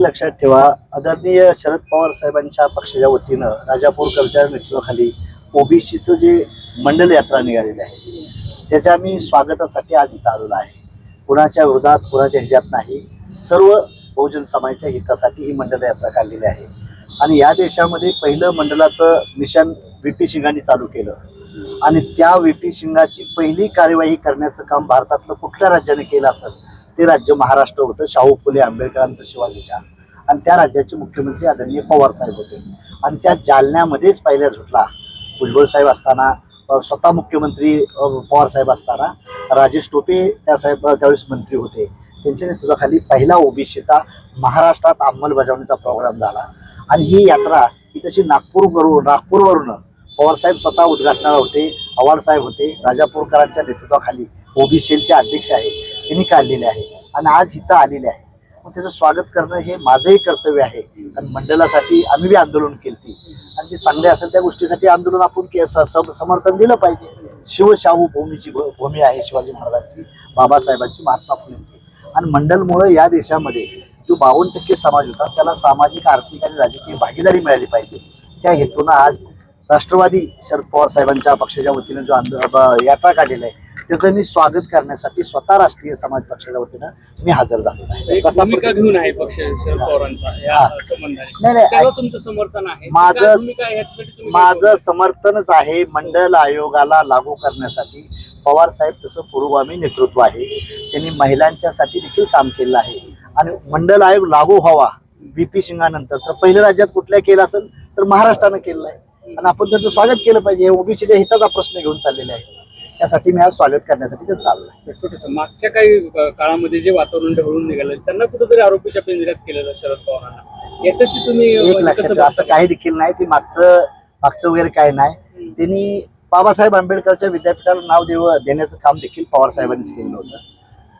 लक्षात ठेवा. आदरणीय शरद पवार साहेबांच्या पक्षाच्या वतीनं राजापूरकरच्या नेतृत्वाखाली ओबीसीचं जे मंडल यात्रा निघालेली आहे त्याच्या मी स्वागतासाठी आज इथं आलेलो आहे. कुणाच्या विरोधात कुणाच्या ह्याच्यात नाही सर्व बहुजन समाजाच्या हितासाठी ही मंडल यात्रा काढलेली आहे. आणि या देशामध्ये पहिलं मंडलाचं मिशन व्ही पी सिंगांनी चालू केलं. आणि त्या व्ही पी सिंगाची पहिली कार्यवाही करण्याचं काम भारतातलं कुठल्या राज्याने केलं असेल ते राज्य महाराष्ट्र होतं शाहू फुले आंबेडकरांचं शिवाजीच्या आणि त्या राज्याचे मुख्यमंत्री आदरणीय पवार साहेब होते. आणि त्या जालन्यामध्येच पहिल्या झुटला भुजबळ साहेब असताना स्वतः मुख्यमंत्री पवारसाहेब पवार साहेब असताना राजेश टोपे त्या साहेब त्यावेळेस मंत्री होते. त्यांच्या नेतृत्वाखाली पहिला ओबीसीचा महाराष्ट्रात अंमलबजावणीचा प्रोग्राम झाला. आणि ही यात्रा ही तशी नागपूर करून नागपूरवरून पवारसाहेब स्वतः उद्घाटनाला होते आव्हाड साहेब होते राजापूरकरांच्या नेतृत्वाखाली. ओबीसीचे अध्यक्ष आहे त्यांनी काढलेले आहे? आणि आज इथं आलेले आहे. मग त्याचं स्वागत करणं हे माझंही कर्तव्य आहे. आणि मंडळासाठी आम्ही बी आंदोलन केली आणि जे चांगले असेल त्या गोष्टीसाठी आंदोलन आपण स- समर्थन दिलं पाहिजे. शिवशाहू भूमीची भूमी आहे शिवाजी महाराजांची बाबासाहेबांची महात्मा फुलेंची. आणि मंडलमुळे या देशामध्ये जो बावन्न टक्के समाज होता त्याला सामाजिक आर्थिक आणि राजकीय भागीदारी मिळाली पाहिजे. त्या हेतूनं आज राष्ट्रवादी शरद पवार साहेबांच्या पक्षाच्या वतीनं जो आंदो यात्रा काढलेला आहे त्याचं मी स्वागत करण्यासाठी स्वतः राष्ट्रीय समाज पक्षाच्या वतीनं मी हजर झालेलो आहे. एक भूमिका घेऊन आहे पक्ष शरद पवारांचा या हा. संबंधाने. नाही, नाही, त्याला तुमचं समर्थन आहे. माझं- काय भूमिका आहे याच्यासाठी तुम्ही काय माझं समर्थनच आहे मंडल आयोगाला लागू करण्यासाठी. पवार साहेब तसं पूर्वगामी नेतृत्व आहे. त्यांनी महिलांच्यासाठी देखील काम केलं आहे. आणि मंडल आयोग लागू व्हावा बीपी सिंगानंतर तर पहिल्या राज्यात कुठल्या केलं असेल तर महाराष्ट्रानं केलेलं आहे. आणि आपण त्याचं स्वागत केलं पाहिजे. ओबीसीच्या हिताचा प्रश्न घेऊन चाललेला आहे. त्यासाठी मी आज स्वागत करण्यासाठी ते चाललो छोटंसं मागच्या काही काळामध्ये जे वातावरण ढवळून निघालं त्यांना कुठेतरी आरोपीच्या पिंजऱ्यात केलेलं शरद पवारांना. याच्याशी तुम्ही एक लक्षात असं? काही देखील नाही ते मागचं मागचं वगैरे काय नाही. त्यांनी बाबासाहेब आंबेडकरच्या विद्यापीठाला नाव देव देण्याचं काम देखील पवार साहेबांनीच केलं होतं.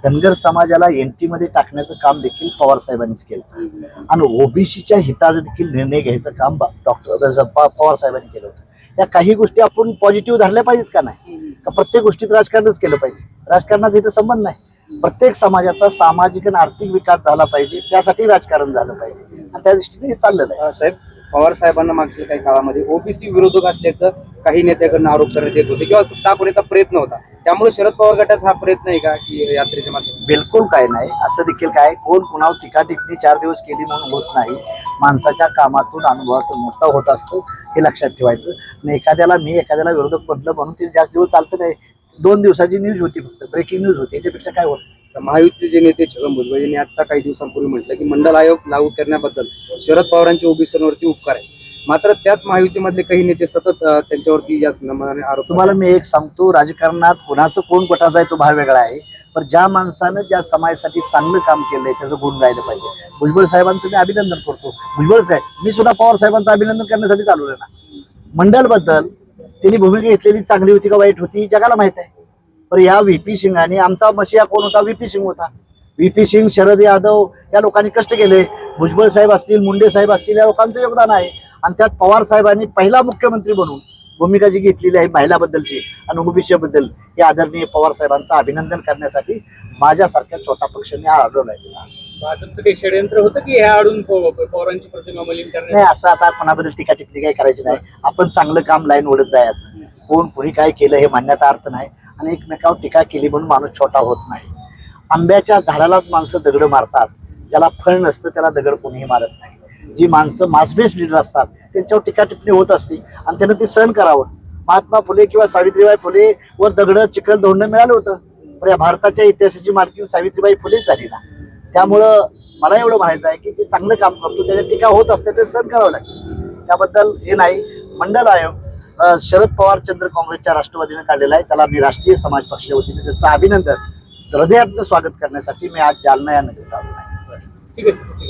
धनगर समाजाला एनमध्ये टाकण्याचं काम देखील पवार साहेबांनीच केलं आणि ओबीसीच्या हिताचा देखील निर्णय घ्यायचं काम डॉक्टर पवार साहेबांनी केलं होतं. या काही गोष्टी आपण पॉझिटिव्ह धरल्या पाहिजेत का नाही. का प्रत्येक गोष्टीत राजकारणच केलं पाहिजे. राजकारणाचा इथं संबंध नाही. प्रत्येक समाजाचा सामाजिक आणि आर्थिक विकास झाला पाहिजे. त्यासाठी राजकारण झालं पाहिजे. आणि त्या दृष्टीने हे चाललेलं आहे. साहेब पवार साहेबांना मागच्या काही काळामध्ये ओबीसी विरोधक असल्याचं काही नेत्याकडून आरोप करण्यात येत होते किंवा स्थापनेचा प्रयत्न होता. त्यामुळे शरद पवार गटाचा हा प्रयत्न आहे का की यात्रेच्या माध्यमात बिलकुल काय नाही. असं देखील काय कोण कुणावर टीका टिप्पणी चार दिवस केली म्हणून होत नाही. माणसाच्या कामातून अनुभवातून मोठा होत असतो हे लक्षात ठेवायचं. आणि एखाद्याला मी एखाद्याला विरोधक म्हटलं म्हणून ते जास्त दिवस चालतं नाही. दोन दिवसाची न्यूज होती फक्त ब्रेकिंग न्यूज होती. याच्यापेक्षा काय होत महायुतीचे नेते छगन भुजबळ यांनी आता काही दिवसांपूर्वी म्हटलं की मंडल आयोग लागू करण्याबद्दल शरद पवारांचे ओबीसीवरती उपकार आहे. मात्र त्याच महायुतीमधले काही नेते सतत त्यांच्यावरती या संदर्भाने आरोप तुम्हाला मी एक सांगतो राजकारणात कुणाचं कोण कोटाचा आहे तो भाग वेगळा आहे. पण ज्या माणसानं ज्या समाजासाठी चांगलं काम केलंय त्याचं गुण गायला पाहिजे. भुजबळ साहेबांचं मी अभिनंदन करतो. भुजबळ साहेब मी सुद्धा पवार साहेबांचं अभिनंदन करण्यासाठी चालू आहे ना. मंडलबद्दल त्यांनी भूमिका घेतलेली चांगली होती का वाईट होती जगाला माहीत आहे. पण या व्ही पी सिंगाने आमचा मशिया कोण होता? व्ही पी सिंग होता. व्ही पी सिंग शरद यादव या लोकांनी कष्ट केले. भुजबळ साहेब असतील मुंडे साहेब असतील या लोकांचं योगदान आहे. आणि त्यात पवार साहेबांनी पहिला मुख्यमंत्री बनून भूमिका जी घेतलेली आहे महिलाबद्दलची आणि ओबीसीबद्दल हे आदरणीय पवार साहेबांचं अभिनंदन करण्यासाठी माझ्यासारख्या छोटा पक्षांनी आढळला आढळून आहे आज भाजपचं काही षडयंत्र होतं की ह्या आडून पवारांची प्रतिमा मलिन नाही असं आता कोणाबद्दल टीका टिप्पणी काही करायची नाही. आपण चांगलं काम लाईन ओढत जायचं. कोण कुणी काय केलं हे मान्यता अर्थ नाही आणि एकमेकावर टीका केली म्हणून माणूस छोटा होत नाही. आंब्याच्या झाडालाच माणसं दगड मारतात. ज्याला फळ नसतं त्याला दगड कोणीही मारत नाही. जी माणसं मासबेस लिडर असतात त्यांच्यावर टीका टिप्पणी होत असते आणि त्यांना ते सहन करावं. महात्मा फुले किंवा सावित्रीबाई फुले वर दगड चिखल धोंड मिळालं होतं. पण या भारताच्या इतिहासाची मालकीन सावित्रीबाई फुलेच झाली ना. त्यामुळं मला एवढं म्हणायचं आहे की ते चांगलं काम करतो त्याने टीका होत असते ते सहन करावं लागेल त्याबद्दल हे नाही. मंडल आयोग शरद पवार चंद्र काँग्रेसच्या राष्ट्रवादीने काढलेला आहे. त्याला मी राष्ट्रीय समाज पक्षाच्या वतीने त्याचं अभिनंदन हृदयातनं स्वागत करण्यासाठी मी आज जालना या नगरीत आलो आहे. ठीक आहे